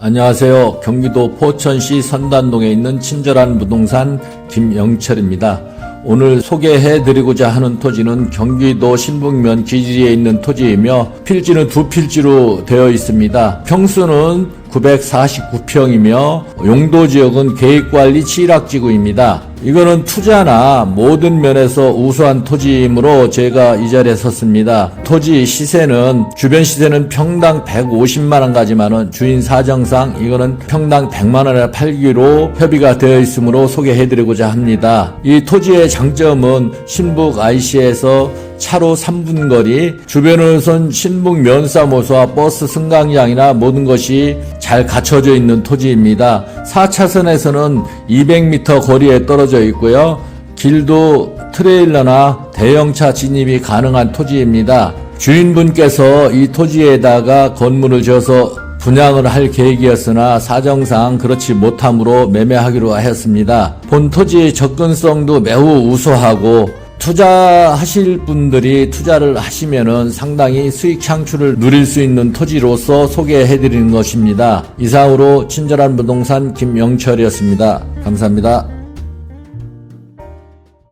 안녕하세요. 경기도 포천시 선단동에 있는 친절한 부동산 김영철입니다. 오늘 소개해 드리고자 하는 토지는 경기도 신북면 기지에 있는 토지이며 필지는 두 필지로 되어 있습니다. 평수는 949평이며 용도 지역은 계획관리 취락지구입니다. 이거는 투자나 모든 면에서 우수한 토지이므로 제가 이 자리에 섰습니다. 토지 시세는 주변 시세는 평당 150만 원까지만은 주인 사정상 이거는 평당 100만 원에 팔기로 협의가 되어 있으므로 소개해드리고자 합니다. 이 토지의 장점은 신북 IC에서 차로 3분 거리, 주변으로선 신북 면사무소와 버스 승강장이나 모든 것이 잘 갖춰져 있는 토지입니다. 4차선에서는 200m 거리에 떨어져 있고요. 길도 트레일러나 대형차 진입이 가능한 토지입니다. 주인분께서 이 토지에다가 건물을 지어서 분양을 할 계획이었으나 사정상 그렇지 못함으로 매매하기로 하였습니다. 본 토지의 접근성도 매우 우수하고 투자하실 분들이 투자를 하시면은 상당히 수익 창출을 누릴 수 있는 토지로서 소개해 드리는 것입니다. 이상으로 친절한 부동산 김영철이었습니다. 감사합니다.